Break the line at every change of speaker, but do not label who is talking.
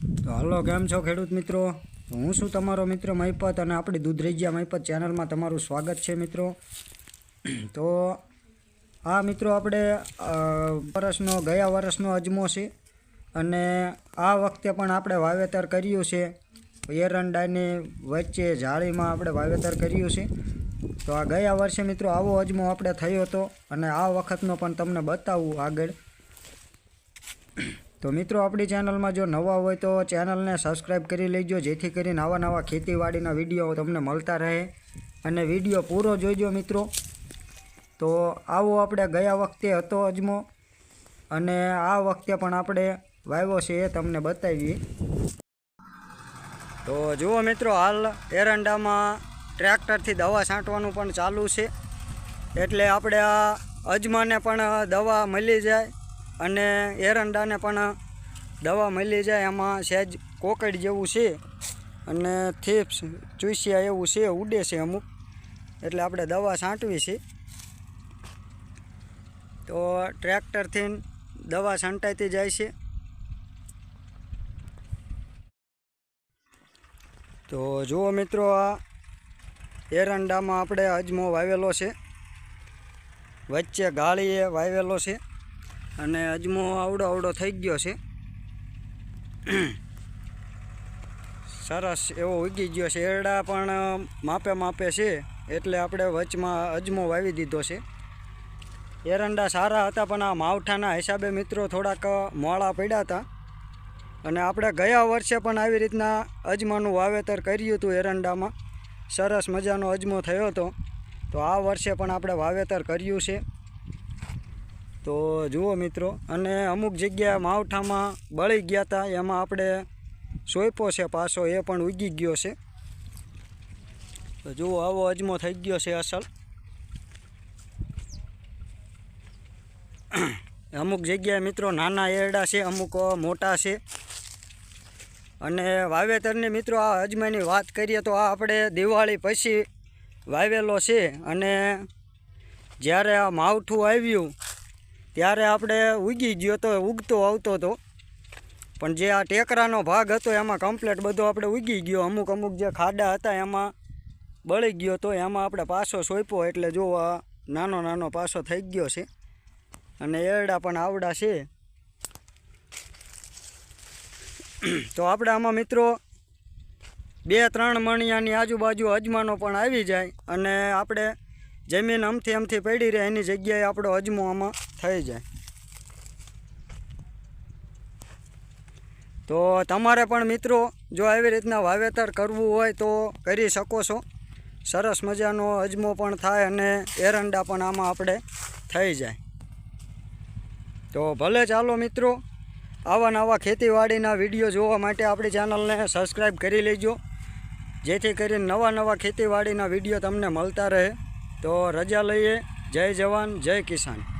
તો હાલો, કેમ છો ખેડૂત મિત્રો? હું છું તમારો મિત્ર મહિપત અને આપણી દૂધરેજિયા મહિપત ચેનલમાં તમારું સ્વાગત છે મિત્રો. તો આ મિત્રો, આપણે વર્ષનો, ગયા વર્ષનો અજમો છે અને આ વખતે પણ આપણે વાવેતર કર્યું છે. એરંડાની વચ્ચે જાળીમાં આપણે વાવેતર કર્યું છે. તો આ ગયા વર્ષે મિત્રો આવો અજમો આપણે થયો હતો અને આ વખતનો પણ તમને બતાવું આગળ. તો મિત્રો, આપણી ચેનલમાં જો નવા હોય તો ચેનલને સબસ્ક્રાઈબ કરી લેજો, જેથી કરીને આવા નવા ખેતીવાડીના વીડિયો તમને મળતા રહે અને વીડિયો પૂરો જોઈજો મિત્રો. તો આવો આપણે ગયા વખતે હતો અજમો અને આ વખતે પણ આપણે વાવ્યો છે એ તમને બતાવીએ. તો જુઓ મિત્રો, હાલ એરંડામાં ટ્રેક્ટરથી દવા છાંટવાનું પણ ચાલુ છે. એટલે આપણે આ અજમાને પણ દવા મળી જાય. અને એરંડાને પણ દવા મળી જાય, એમાં સહેજ કોકડ જેવું છે અને થેપ્સ, ચૂસિયા એવું છે, ઉડે છે અમુક. એટલે આપણે દવા છાંટવી છે. તો ટ્રેક્ટરથી દવા છંટાઈતી જાય છે. તો જુઓ મિત્રો, આ એરંડામાં આપણે અજમો વાવેલો છે. વચ્ચે ગાળીએ વાવેલો છે. અને અજમો આવડો આવડો થઈ ગયો છે. સરસ એવો ઉગી ગયો છે. એરડા પણ માપે માપે છે, એટલે આપણે વચમાં અજમો વાવી દીધો છે. એરંડા સારા હતા, પણ આ માવઠાના હિસાબે મિત્રો થોડાક મોળા પડ્યા હતા. અને આપણે ગયા વર્ષે પણ આવી રીતના અજમાનું વાવેતર કર્યું હતું એરંડામાં. સરસ મજાનો અજમો થયો હતો. તો આ વર્ષે પણ આપણે વાવેતર કર્યું છે. તો જુઓ મિત્રો, અને અમુક જગ્યાએ માવઠામાં બળી ગયા હતા એમાં આપણે સોયપો છે પાછો, એ પણ ઉગી ગયો છે. તો જુઓ, આવો અજમો થઈ ગયો છે અસલ. અમુક જગ્યાએ મિત્રો નાના એરડા છે, અમુક મોટા છે. અને વાવેતરની મિત્રો આ અજમાની વાત કરીએ તો આ આપણે દિવાળી પછી વાવેલો છે. અને જ્યારે આ માવઠું આવ્યું ત્યારે આપણે ઉગી ગયો તો ઉગતો આવતો હતો પણ જે આ ટેકરાનો ભાગ હતો, એમાં કમ્પ્લેટ બધો આપણે ઉગી ગયો. અમુક અમુક જે ખાડા હતા, એમાં બળી ગયો તો એમાં આપણે પાછો સોંપ્યો. એટલે જો આ નાનો નાનો પાછો થઈ ગયો છે. અને એરડા પણ આવડા છે. તો આપણે આમાં મિત્રો બે ત્રણ મણિયાની આજુબાજુ અજમાનો પણ આવી જાય. અને આપણે જમીન અમથી અમથી પડી રહે, એની જગ્યાએ આપણો અજમો આમાં થઈ જાય. તો તમારે પણ મિત્રો, જો આવી રીતના વાવેતર કરવું હોય તો કરી શકો છો. સરસ મજાનો અજમો પણ થાય અને એરંડા પણ આમાં આપણે થઈ જાય. તો ભલે ચાલો મિત્રો, આવા નવા ખેતીવાડીના વીડિયો જોવા માટે આપણી ચેનલને સબસ્ક્રાઈબ કરી લેજો. જેથી કરીને નવા નવા ખેતીવાડીના વીડિયો તમને મળતા રહે. તો રજા લઈએ. જય જવાન જય કિસાન.